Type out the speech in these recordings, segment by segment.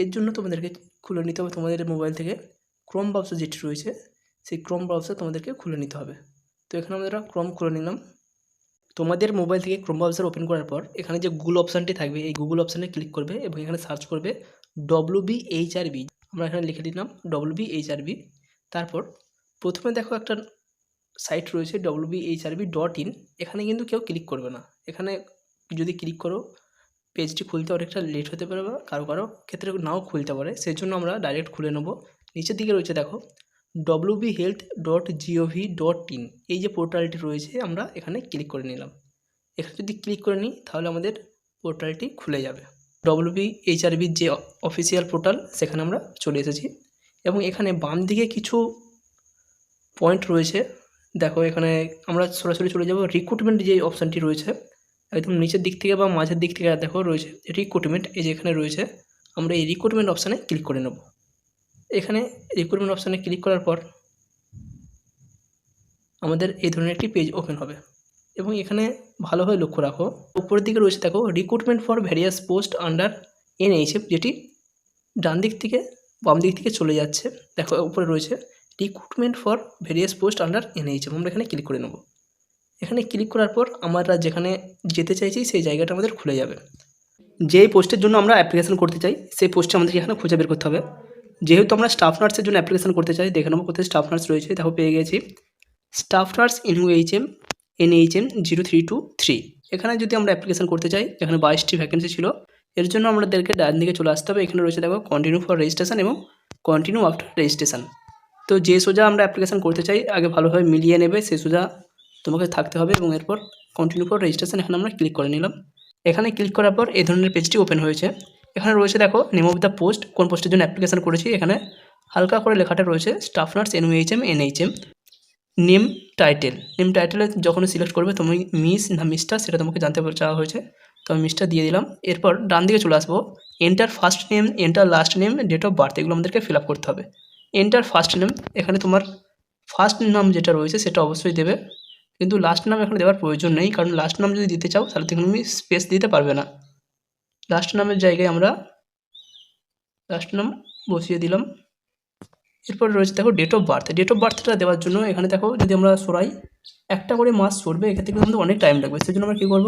এর জন্য তোমাদেরকে খুলে নিতে হবে তোমাদের মোবাইল থেকে। ক্রোম ব্রাউজার যেটি রয়েছে, সেই ক্রোম ব্রাউজার তোমাদেরকে খুলে নিতে হবে। তো এখানে আমরা ক্রোম খুলে নিলাম। তোমাদের মোবাইল থেকে ক্রোম ব্রাউজার ওপেন করার পর, এখানে যে গুগল অপশানটি থাকবে, এই গুগল অপশানে ক্লিক করবে এবং এখানে সার্চ করবে W B H R B আমরা এখানে লিখে দিলাম W B H R B তারপর প্রথমে দেখো একটা সাইট রয়েছে W B H R B dot in এখানে কিন্তু কেউ ক্লিক করবে না। এখানে যদি ক্লিক করো পেজটি খুলতে অনেকটা লেট হতে পারে বা কারও কারও ক্ষেত্রে নাও খুলতে পারে। সেই জন্য আমরা ডাইরেক্ট খুলে নেব। নিচের দিকে রয়েছে দেখো W B health dot GOV dot in এই যে পোর্টালটি রয়েছে, আমরা এখানে ক্লিক করে নিলাম। এখানে যদি ক্লিক করে নিই, তাহলে আমাদের পোর্টালটি খুলে যাবে। ডব্লিউ বি এইচআরবির যে অফিসিয়াল পোর্টাল সেখানে আমরা চলে এসেছি। এবং এখানে বাম দিকে কিছু পয়েন্ট রয়েছে। দেখো, এখানে আমরা সরাসরি চলে যাব। রিক্রুটমেন্ট যে অপশানটি রয়েছে একদম নিচের দিক থেকে বা মাঝের দিক থেকে দেখো রয়েছে রিক্রুটমেন্ট এই যে এখানে রয়েছে, আমরা এই রিক্রুটমেন্ট অপশানে ক্লিক করে নেব। এখানে রিক্রুটমেন্ট অপশানে ক্লিক করার পর আমাদের এই ধরনের একটি পেজ ওপেন হবে। এবং এখানে ভালোভাবে লক্ষ্য রাখো, উপরের দিকে রয়েছে দেখো recruitment for various post under NHF যেটি ডান দিক থেকে বাম দিক থেকে চলে যাচ্ছে। দেখো উপরে রয়েছে recruitment for various post under NHF আমরা এখানে ক্লিক করে নেব। এখানে ক্লিক করার পর আমরা যেখানে যেতে চাইছি, সেই জায়গাটা আমাদের খুলে যাবে। যেই পোস্টের জন্য আমরা অ্যাপ্লিকেশন করতে চাই, সেই পোস্টে আমাদেরকে এখানে খুঁজে বের করতে হবে। যেহেতু আমরা স্টাফ নার্সের জন্য অ্যাপ্লিকেশন করতে চাই, দেখে নেব কোথায় স্টাফ নার্স রয়েছে, দেখো পেয়ে গেছি। Staff nurse NUHM NHM zero three two three এখানে যদি আমরা অ্যাপ্লিকেশান করতে চাই, এখানে বাইশটি ভ্যাকেন্সি ছিল। এর জন্য আমাদেরকে ডান দিকে চলে আসতে হবে। এখানে রয়েছে দেখো কন্টিনিউ ফর রেজিস্ট্রেশন এবং কন্টিনিউ আফটার রেজিস্ট্রেশন তো যে সোজা আমরা অ্যাপ্লিকেশন করতে চাই, আগে ভালোভাবে মিলিয়ে নেবে, সে সোজা তোমাকে থাকতে হবে এবং এরপর কন্টিনিউ ফর রেজিস্ট্রেশন এখানে আমরা ক্লিক করে নিলাম। এখানে ক্লিক করার পর এই ধরনের পেজটি ওপেন হয়েছে। এখানে রয়েছে দেখো নেম অফ দ্য পোস্ট কোন পোস্টের জন্য অ্যাপ্লিকেশন করেছি। এখানে হালকা করে লেখাটা রয়েছে staff nurse NUHM NHM name title name টাইটেলে যখন সিলেক্ট করবে, তুমি মিস না মিস্টার সেটা তোমাকে জানতে চাওয়া হয়েছে। তো আমি মিসটা দিয়ে দিলাম। এরপর ডান দিকে চলে আসব। Enter first name enter last name date of birth এগুলো আমাদেরকে ফিল করতে হবে। এন্টার ফার্স্ট নেম এখানে তোমার ফার্স্ট নাম যেটা রয়েছে সেটা অবশ্যই দেবে। কিন্তু লাস্ট নাম এখানে দেওয়ার প্রয়োজন নেই, কারণ লাস্ট নাম যদি দিতে চাও, তাহলে তুমি স্পেস দিতে পারবে না। লাস্ট নামের জায়গায় আমরা লাস্ট নাম বসিয়ে দিলাম। এরপর রয়েছে দেখো date of birth date of বার্থটা দেওয়ার জন্য এখানে দেখো যদি আমরা সরাই, একটা করে মাস সরবে, এক্ষেত্রে কিন্তু অনেক টাইম লাগবে। সেই জন্য আমরা কী করব?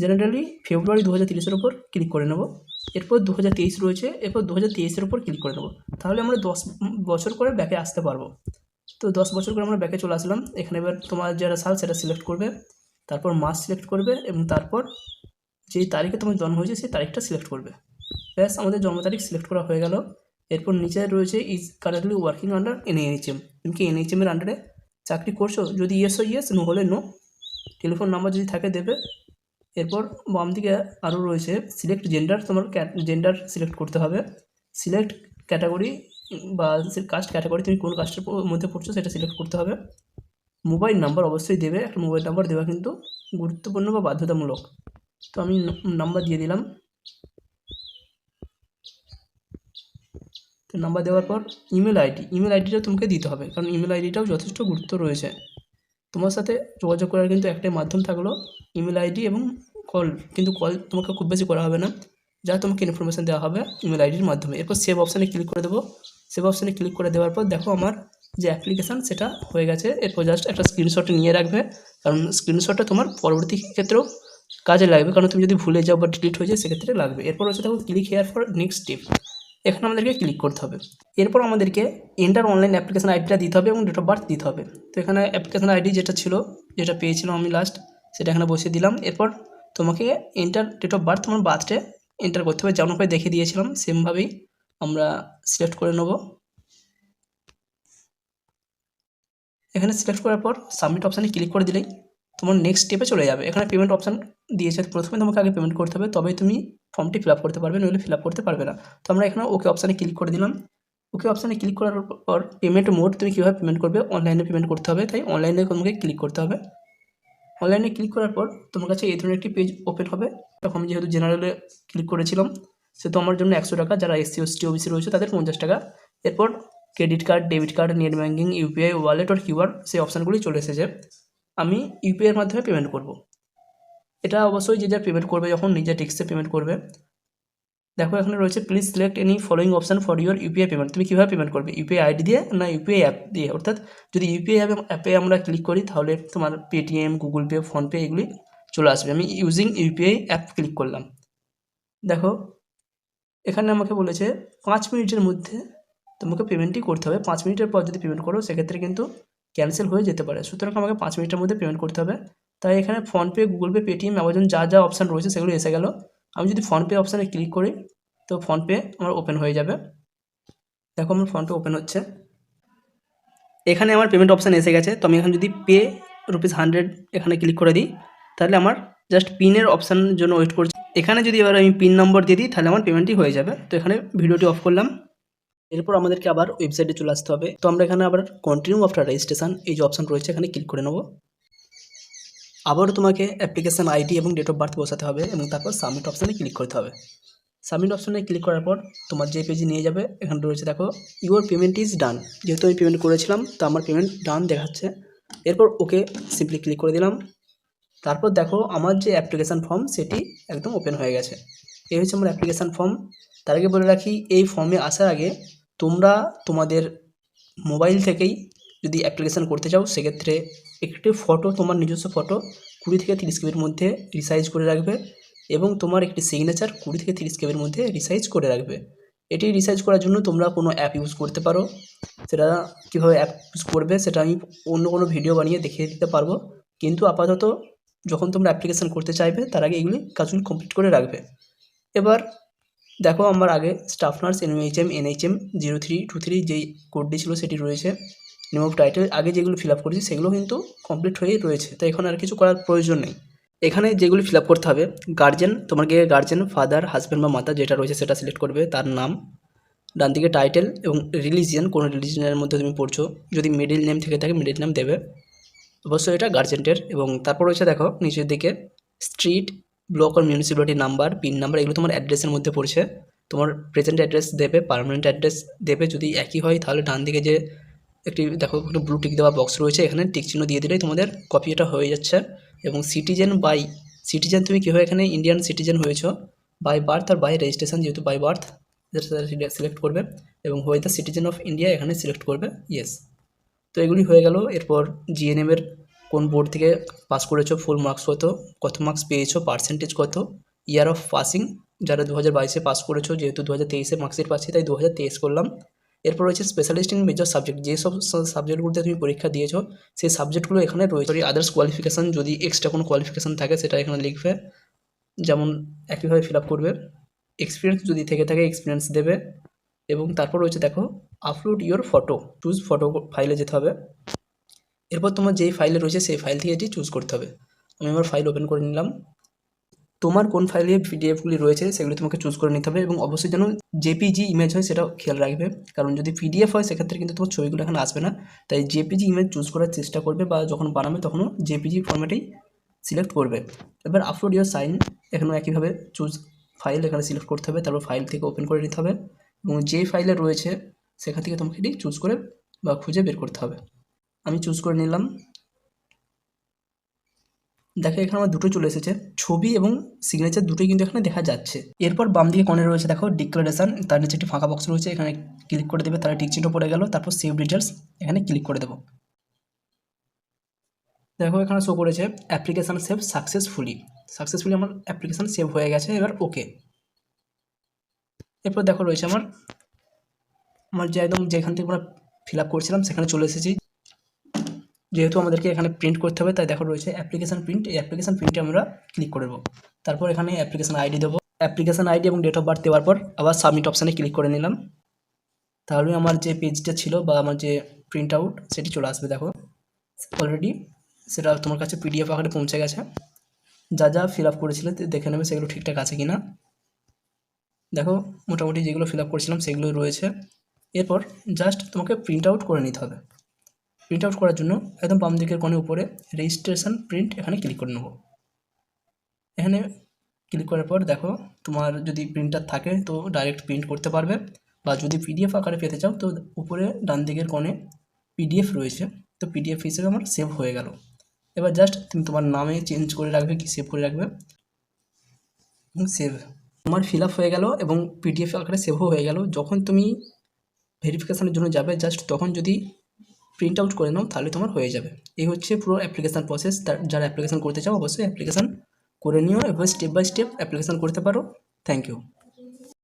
জেনারেলি ফেব্রুয়ারি দু হাজার তিরিশের ওপর ক্লিক করে নেব। এরপর দু হাজার তেইশ রয়েছে, এরপর দু হাজার তেইশের ওপর ক্লিক করে নেব। তাহলে আমরা দশ বছর করে ব্যাকে আসতে পারব। তো দশ বছর করে আমরা ব্যাকে চলে আসলাম। এখানে এবার তোমার যেটা সাল, সেটা সিলেক্ট করবে। তারপর মাস সিলেক্ট করবে এবং তারপর যেই তারিখে তোমার জন্ম হয়েছে, সেই তারিখটা সিলেক্ট করবে। ব্যাস, আমাদের জন্ম তারিখ সিলেক্ট করা হয়ে গেল। এরপর নিচে রয়েছে is currently working under NHM তুমি কি এনএইচএমের আন্ডারে চাকরি করছ? যদি ইয়েস ও ইয়েস নো হলে নো টেলিফোন নাম্বার যদি থাকে, দেবে। এরপর বাম দিকে আরও রয়েছে সিলেক্ট জেন্ডার তোমার জেন্ডার সিলেক্ট করতে হবে। সিলেক্ট ক্যাটাগরি বা কাস্ট ক্যাটাগরি তুমি কোন কাস্টের মধ্যে পড়ছো সেটা সিলেক্ট করতে হবে। মোবাইল নাম্বার অবশ্যই দেবে, একটা মোবাইল নাম্বার দেওয়া কিন্তু গুরুত্বপূর্ণ বা বাধ্যতামূলক। তো আমি নাম্বার দিয়ে দিলাম। তো নাম্বার দেওয়ার পর ইমেল আইডি ইমেল আইডিটাও তোমাকে দিতে হবে, কারণ ইমেল আইডিটাও যথেষ্ট গুরুত্ব রয়েছে। তোমার সাথে যোগাযোগ করার কিন্তু একটাই মাধ্যম থাকল ইমেল আইডি এবং কল কিন্তু কল তোমাকে খুব বেশি করা হবে না, যা তোমাকে ইনফরমেশান দেওয়া হবে ইমেল আইডির মাধ্যমে। এরপর সেভ অপশানে ক্লিক করে দেবো। সেভ অপশানে ক্লিক করে দেওয়ার পর দেখো আমার যে অ্যাপ্লিকেশান সেটা হয়ে গেছে। এরপর জাস্ট একটা স্ক্রিনশট নিয়ে রাখবে। কারণ স্ক্রিনশটটা তোমার পরবর্তী ক্ষেত্রেও কাজে লাগবে। কারণ তুমি যদি ভুলে যাও বা ডিলিট হয়ে যায়, সেক্ষেত্রে লাগবে। এরপর হচ্ছে দেখো click here for next step এখানে আমাদেরকে ক্লিক করতে হবে। এরপর আমাদেরকে এন্টার অনলাইন অ্যাপ্লিকেশান আইডিটা দিতে হবে এবং ডেট অফ বার্থ দিতে হবে। তো এখানে অ্যাপ্লিকেশান আইডি যেটা ছিল, যেটা পেয়েছিলাম আমি লাস্ট সেটা এখানে বসিয়ে দিলাম। এরপর তোমাকে এন্টার ডেট অফ বার্থ তোমার বার্থডে এন্টার করতে হবে। যেমনভাবে দেখিয়ে দিয়েছিলাম সেমভাবেই আমরা সিলেক্ট করে নেব। এখানে সিলেক্ট করার পর সাবমিট অপশানে ক্লিক করে দিলেই তোমার নেক্সট স্টেপে চলে যাবে। এখানে পেমেন্ট অপশান দিয়েছে, প্রথমে তোমাকে আগে পেমেন্ট করতে হবে, তবেই তুমি ফর্মটি ফিল করতে পারবে, নইলে ফিল করতে পারবে না। তো আমরা এখানে ওকে অপশানে ক্লিক করে দিলাম। ওকে অপশানে ক্লিক করার পর পেমেন্ট মোড তুমি কীভাবে পেমেন্ট করবে? অনলাইনে পেমেন্ট করতে হবে, তাই অনলাইনে তোমাকে ক্লিক করতে হবে। অনলাইনে ক্লিক করার পর তোমার কাছে এই ধরনের একটি পেজ ওপেন হবে। তখন আমি যেহেতু জেনারেলে ক্লিক করেছিলাম সে তো আমার জন্য একশো টাকা যারা এসসি এসটি ওবিসি রয়েছে, তাদের পঞ্চাশ টাকা। এরপর credit card debit card net banking UPI wallet আর কিউআর সেই অপশানগুলি চলে এসেছে। আমি ইউপিআইয়ের মাধ্যমে পেমেন্ট করব। এটা অবশ্যই যে যা পেমেন্ট করবে যখন নিজের টেক্সে পেমেন্ট করবে। দেখো, এখানে রয়েছে please select any following option for your UPI payment তুমি কীভাবে পেমেন্ট করবে? ইউপিআই আইডি দিয়ে না ইউপিআই অ্যাপ দিয়ে? অর্থাৎ যদি ইউপিআই অ্যাপ অ্যাপে আমরা ক্লিক করি, তাহলে তোমার পেটিএম গুগল পে ফোনপে এগুলি চলে আসবে। আমি ইউজিং ইউপিআই অ্যাপ ক্লিক করলাম। দেখো এখানে আমাকে বলেছে, পাঁচ মিনিটের মধ্যে তোমাকে পেমেন্টই করতে হবে। পাঁচ মিনিটের পর যদি পেমেন্ট করো, সেক্ষেত্রে কিন্তু ক্যান্সেল হয়ে যেতে পারে। সুতরাং আমাকে পাঁচ মিনিটের মধ্যে পেমেন্ট করতে হবে। তাই এখানে PhonePe Google Pay Paytm Amazon যা যা অপশান রয়েছে সেগুলো এসে গেল। আমি যদি ফোনপে অপশানে ক্লিক করি, তো ফোনপে আমার ওপেন হয়ে যাবে। দেখো আমার ফোনপে ওপেন হচ্ছে। এখানে আমার পেমেন্ট অপশান এসে গেছে। তো আমি এখানে যদি পে রুপিস হান্ড্রেড এখানে ক্লিক করে দিই, তাহলে আমার জাস্ট পিনের অপশানের জন্য ওয়েট করছি। এখানে যদি এবার আমি পিন নম্বর দিয়ে দিই, তাহলে আমার পেমেন্টই হয়ে যাবে। তো এখানে ভিডিওটি অফ করলাম। এরপর আমাদেরকে আবার ওয়েবসাইটে চলে আসতে হবে। তো আমরা এখানে আবার কন্টিনিউ আফটার রেজিস্ট্রেশন এই যে অপশান রয়েছে, এখানে ক্লিক করে নেব। আবারও তোমাকে অ্যাপ্লিকেশান আইডি এবং ডেট অফ বার্থ বসাতে হবে এবং তারপর সাবমিট অপশানে ক্লিক করতে হবে। সাবমিট অপশানে ক্লিক করার পর তোমার যে পেজে নিয়ে যাবে, এখানে রয়েছে দেখো ইউর পেমেন্ট ইজ ডান যেহেতু আমি পেমেন্ট করেছিলাম, তো আমার পেমেন্ট ডান দেখাচ্ছে। এরপর ওকে সিম্পলি ক্লিক করে দিলাম। তারপর দেখো আমার যে অ্যাপ্লিকেশান ফর্ম সেটি একদম ওপেন হয়ে গেছে। এই হচ্ছে আমার অ্যাপ্লিকেশান ফর্ম তার আগে বলে রাখি, এই ফর্মে আসার আগে তোমরা তোমাদের মোবাইল থেকেই যদি অ্যাপ্লিকেশান করতে চাও, সেক্ষেত্রে একটি ফটো তোমার নিজস্ব ফটো কুড়ি থেকে তিরিশ কেবির মধ্যে রিসাইজ করে রাখবে এবং তোমার একটি সিগনেচার কুড়ি থেকে তিরিশ কেবির মধ্যে রিসাইজ করে রাখবে। এটি রিসাইজ করার জন্য তোমরা কোনো অ্যাপ ইউজ করতে পারো। সেটা কীভাবে অ্যাপ ইউজ করবে, সেটা আমি অন্য কোনো ভিডিও বানিয়ে দেখিয়ে দিতে পারব। কিন্তু আপাতত যখন তোমরা অ্যাপ্লিকেশান করতে চাইবে, তার আগে এগুলি কাজগুলি কমপ্লিট করে রাখবে। এবার দেখো আমার আগে staff nurse NHM NHM zero three two three যেই কোডটি ছিল সেটি রয়েছে। নেম অফ টাইটেল আগে যেগুলো ফিল আপ করেছি সেগুলো কিন্তু কমপ্লিট হয়েই রয়েছে। তাই এখন আর কিছু করার প্রয়োজন নেই। এখানে যেগুলি ফিল আপ করতে হবে গার্জেন তোমাকে গার্জেন ফাদার হাজব্যান্ড বা মাতা যেটা রয়েছে সেটা সিলেক্ট করবে, তার নাম, ডান দিকে টাইটেল এবং রিলিজিয়ান কোনো রিলিজিয়ানের মধ্যে তুমি পড়ছো। যদি মিডিল নেম থেকে থাকে মিডিল নেম দেবে। অবশ্যই এটা গার্জেন্টের এবং তারপর রয়েছে দেখো নিচের দিকে স্ট্রিট ব্লক আর মিউনিসিপ্যালিটি নাম্বার পিন নাম্বার এগুলো তোমার অ্যাড্রেসের মধ্যে পড়ছে। তোমার প্রেজেন্ট অ্যাড্রেস দেবে পারমানেন্ট অ্যাড্রেস দেবে, যদি একই হয় তাহলে ডান দিকে যে একটি দেখো একটু ব্লু টিক দেওয়া বক্স রয়েছে, এখানে টিক চিহ্ন দিয়ে দিলেই তোমাদের কপি এটা হয়ে যাচ্ছে। এবং সিটিজেন বাই সিটিজেন তুমি কীভাবে এখানে ইন্ডিয়ান সিটিজেন হয়েছো? বাই বার্থ আর বাই রেজিস্ট্রেশন যেহেতু বাই বার্থ সিলেক্ট করবে। এবং হয়ে দ্য সিটিজেন অফ ইন্ডিয়া এখানে সিলেক্ট করবে ইয়েস তো এগুলি হয়ে গেল। এরপর জিএনএমের কোন বোর্ড থেকে পাস করেছ? ফুল মার্কস কত? কত মার্কস পেয়েছ? পার্সেন্টেজ কত? ইয়ার অফ পাসিং যারা দু হাজার বাইশে পাস করেছ, যেহেতু দু হাজার তেইশে মার্কশিট পাচ্ছি, তাই দু হাজার তেইশ করলাম। এরপর রয়েছে স্পেশালিস্ট ইন মেজর সাবজেক্ট যেসব সাবজেক্টগুলোতে তুমি পরীক্ষা দিয়েছ, সেই সাবজেক্টগুলো এখানে রয়েছে। আদার্স কোয়ালিফিকেশান যদি এক্সট্রা কোনো কোয়ালিফিকেশান থাকে, সেটা এখানে লিখবে। যেমন একইভাবে ফিল আপ করবে। এক্সপিরিয়েন্স যদি থেকে থাকে এক্সপিরিয়েন্স দেবে। এবং তারপর রয়েছে দেখো upload your photo choose photo ফাইলে যেতে হবে। এরপর তোমার যেই ফাইলে রয়েছে সেই ফাইল থেকে এটি চুজ করতে হবে। আমি আমার ফাইল ওপেন করে নিলাম। তোমার কোন ফাইলে পিডিএফগুলি রয়েছে সেগুলি তোমাকে চুজ করে নিতে হবে এবং অবশ্যই যেন জেপিজি ইমেজ হয় সেটাও খেয়াল রাখবে। কারণ যদি পিডিএফ হয় সেক্ষেত্রে কিন্তু তোমার ছবিগুলো এখানে আসবে না। তাই জেপিজি ইমেজ চুজ করার চেষ্টা করবে বা যখন বানাবে তখনও জেপিজি ফর্ম্যাটেই সিলেক্ট করবে। এবার আপলোড ইউর সাইন এখানেও একইভাবে চুজ ফাইল এখানে সিলেক্ট করতে হবে। তারপর ফাইল থেকে ওপেন করে নিতে হবে। এবং যে ফাইলে রয়েছে সেখান থেকে তোমাকে এটি চুজ করে বা খুঁজে বের করতে হবে। আমি চুজ করে নিলাম। দেখো, এখানে আমার দুটো চলে এসেছে। ছবি এবং সিগনেচার দুটোই কিন্তু এখানে দেখা যাচ্ছে। এরপর বাম দিকে কোণে রয়েছে, দেখো ডিক্লারেশন তার নিচে একটি ফাঁকা বক্স রয়েছে, এখানে ক্লিক করে দেবে তারা টিক চিহ্ন পড়ে গেল। তারপর সেভ ডিটেলস এখানে ক্লিক করে দেবো। দেখো, এখানে শো করেছে অ্যাপ্লিকেশান সেভ সাকসেসফুলি সাকসেসফুলি আমার অ্যাপ্লিকেশান সেভ হয়ে গেছে, এবার ওকে এরপর দেখো, রয়েছে আমার আমার যে একদম যেখান থেকে আমরা ফিল আপ করছিলাম, সেখানে চলে এসেছি। যেহেতু আমাদেরকে এখানে প্রিন্ট করতে হবে, তাই দেখো রয়েছে অ্যাপ্লিকেশান প্রিন্ট এই অ্যাপ্লিকেশান প্রিন্টে আমরা ক্লিক করে দেবো তারপর এখানে অ্যাপ্লিকেশান আইডি দেবো। অ্যাপ্লিকেশান আইডি এবং ডেট অফ বার্থ দেওয়ার পর আবার সাবমিট অপশানে ক্লিক করে নিলাম। তাহলে আমার যে পেজটা ছিল বা আমার যে প্রিন্ট আউট সেটি চলে আসবে, দেখো। অলরেডি সেটা তোমার কাছে পিডিএফ আকারে পৌঁছে গেছে। যা যা ফিল আপ করেছিলে দেখে নেবে সেগুলো ঠিকঠাক আছে কি না দেখো, মোটামুটি যেগুলো ফিল আপ করেছিলাম, সেগুলো রয়েছে। এরপর জাস্ট তোমাকে প্রিন্ট আউট করে নিতে হবে। প্রিন্ট আউট করার জন্য একদম বাম দিকের কোণে উপরে রেজিস্ট্রেশন প্রিন্ট এখানে ক্লিক করে নেব। এখানে ক্লিক করার পর দেখো তোমার যদি প্রিন্টার থাকে তো ডাইরেক্ট প্রিন্ট করতে পারবে বা যদি পিডিএফ আকারে পেতে চাও তো উপরে ডান দিকের কোণে পিডিএফ রয়েছে। তো পিডিএফ হিসেবে আমার সেভ হয়ে গেল। এবার জাস্ট তুমি তোমার নামে চেঞ্জ করে রাখবে কি সেভ করে রাখবে? সেভ তোমার ফিল আপ হয়ে গেল এবং পিডিএফ আকারে সেভও হয়ে গেল। যখন তুমি ভেরিফিকেশনের জন্য যাবে জাস্ট তখন যদি প্রিন্ট আউট করে নাও, তাহলে তোমার হয়ে যাবে। এই হচ্ছে পুরো অ্যাপ্লিকেশান প্রসেস তার যারা অ্যাপ্লিকেশান করতে চাও, অবশ্যই অ্যাপ্লিকেশান করে নিও, এভাবে স্টেপ বাই স্টেপ অ্যাপ্লিকেশান করতে পারো। Thank you